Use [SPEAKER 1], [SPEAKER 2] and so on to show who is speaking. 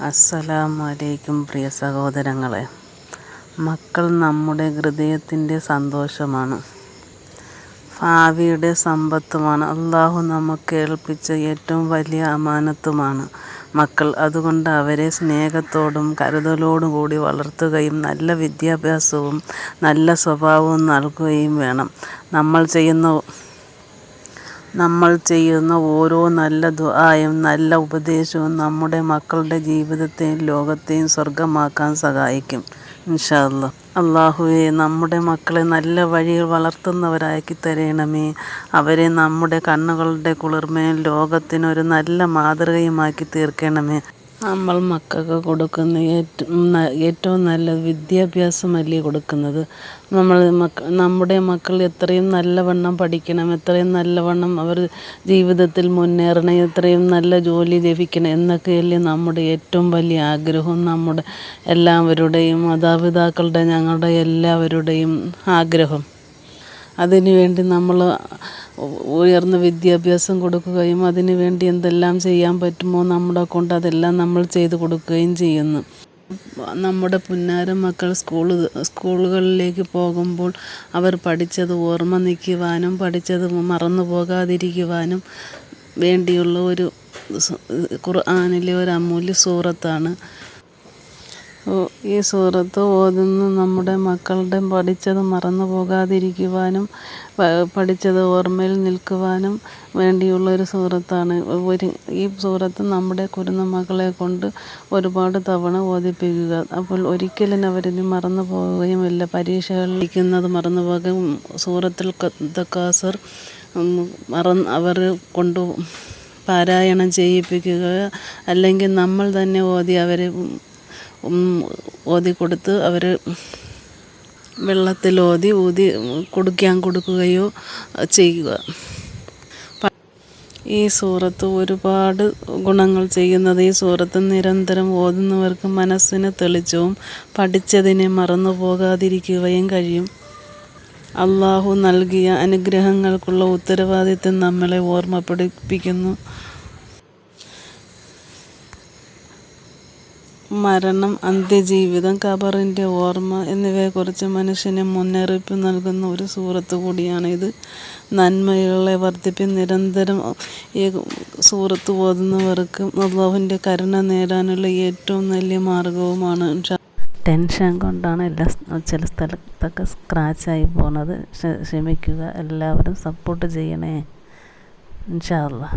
[SPEAKER 1] അസ്സലാമലൈക്കും പ്രിയ സഹോദരങ്ങളെ. മക്കൾ നമ്മുടെ ഹൃദയത്തിന്റെ സന്തോഷമാണ്. ഭാവിയുടെ സമ്പത്തുമാണ്. അള്ളാഹു നമുക്ക് ഏൽപ്പിച്ച ഏറ്റവും വലിയ അമാനത്തുമാണ്. മക്കൾ അതുകൊണ്ട് അവരെ സ്നേഹത്തോടും കരുതലോടും കൂടി വളർത്തുകയും നല്ല വിദ്യാഭ്യാസവും നല്ല സ്വഭാവവും നൽകുകയും വേണം. നമ്മൾ ചെയ്യുന്ന നമ്മൾ ചെയ്യുന്ന ഓരോ നല്ല ദുആയും നല്ല ഉപദേശവും നമ്മുടെ മക്കളുടെ ജീവിതത്തെയും ലോകത്തെയും സ്വർഗമാക്കാൻ സഹായിക്കും. ഇൻഷാ അള്ളാഹുവേ നമ്മുടെ മക്കളെ നല്ല വഴിയിൽ വളർത്തുന്നവരാക്കി തരണമേ. അവരെ നമ്മുടെ കണ്ണുകളുടെ കുളിർമയും ലോകത്തിനൊരു നല്ല മാതൃകയുമാക്കി തീർക്കണമേ. നമ്മൾ മക്കൾക്ക് കൊടുക്കുന്ന ഏറ്റവും നല്ല വിദ്യാഭ്യാസമല്ലേ കൊടുക്കുന്നത്? നമ്മൾ നമ്മുടെ മക്കൾ എത്രയും നല്ലവണ്ണം പഠിക്കണം എത്രയും നല്ലവണ്ണം അവർ ജീവിതത്തിൽ മുന്നേറണം എത്രയും നല്ല ജോലി ലഭിക്കണം എന്നൊക്കെയല്ലേ നമ്മുടെ ഏറ്റവും വലിയ ആഗ്രഹവും നമ്മുടെ എല്ലാവരുടെയും മാതാപിതാക്കളുടെ ഞങ്ങളുടെ എല്ലാവരുടെയും ആഗ്രഹം. അതിനുവേണ്ടി നമ്മൾ ഉയർന്ന വിദ്യാഭ്യാസം കൊടുക്കുകയും അതിനു വേണ്ടി എന്തെല്ലാം ചെയ്യാൻ പറ്റുമോ നമ്മുടെ കൊണ്ട് അതെല്ലാം നമ്മൾ ചെയ്തു കൊടുക്കുകയും ചെയ്യുന്നു. നമ്മുടെ പുന്നാര മക്കൾ സ്കൂൾ സ്കൂളുകളിലേക്ക് പോകുമ്പോൾ അവർ പഠിച്ചത് ഓർമ്മ നിൽക്കുവാനും പഠിച്ചത് മറന്നു പോകാതിരിക്കുവാനും വേണ്ടിയുള്ള ഒരു ഖുർആാനിലെ ഒരു അമൂല്യ സൂറത്താണ് ഈ സൂറത്ത് ഓതുന്ന നമ്മുടെ മക്കളുടെ പഠിച്ചത് മറന്നു പോകാതിരിക്കുവാനും പഠിച്ചത് ഓർമ്മയിൽ നിൽക്കുവാനും വേണ്ടിയുള്ള ഒരു സൂറത്താണ്. ഒരു ഈ സൂറത്ത് നമ്മുടെ കുരുന്ന മക്കളെ കൊണ്ട് ഒരുപാട് തവണ ഓതിപ്പിക്കുക. അപ്പോൾ ഒരിക്കലും അവരിനി മറന്നു പോവുകയുമില്ല പരീക്ഷകളിൽ ഇരിക്കുന്നത് മറന്നു പോകുകയും സൂറത്തിൽ തക്കാസർ മറന്ന് അവർ കൊണ്ടു പാരായണം ചെയ്യിപ്പിക്കുക. അല്ലെങ്കിൽ നമ്മൾ തന്നെ ഓതി അവരെ ഓതി കൊടുത്ത് അവർ വെള്ളത്തിൽ ഓതി ഊതി കൊടുക്കാൻ കൊടുക്കുകയോ ചെയ്യുക. ഈ സൂറത്ത് ഒരുപാട് ഗുണങ്ങൾ ചെയ്യുന്നത്. ഈ സൂറത്ത് നിരന്തരം ഓതുന്നവർക്ക് മനസ്സിന് തെളിച്ചവും പഠിച്ചതിനെ മറന്നു പോകാതിരിക്കുകയും കഴിയും. അള്ളാഹു നൽകിയ അനുഗ്രഹങ്ങൾക്കുള്ള ഉത്തരവാദിത്വം നമ്മളെ ഓർമ്മപ്പെടുപ്പിക്കുന്നു. മരണം അന്ത്യജീവിതം ഖബറിന്റെ ഓർമ്മ എന്നിവയെക്കുറിച്ച് മനുഷ്യന് മുന്നറിയിപ്പ് നൽകുന്ന ഒരു സൂറത്ത് കൂടിയാണ് ഇത്. നന്മകളെ വർദ്ധിപ്പി നിരന്തരം ഈ സൂറത്ത് ഓതുന്നവർക്ക് അള്ളാഹുവിന്റെ കരുണ നേടാനുള്ള ഏറ്റവും നല്ല മാർഗവുമാണ് ടെൻഷൻ കൊണ്ടാണ് എല്ലാ ചില സ്ഥലത്തൊക്കെ സ്ക്രാച്ചായി പോകുന്നത് ക്ഷമിക്കുക. എല്ലാവരും സപ്പോർട്ട് ചെയ്യണേ. ഇൻഷാ അല്ലാ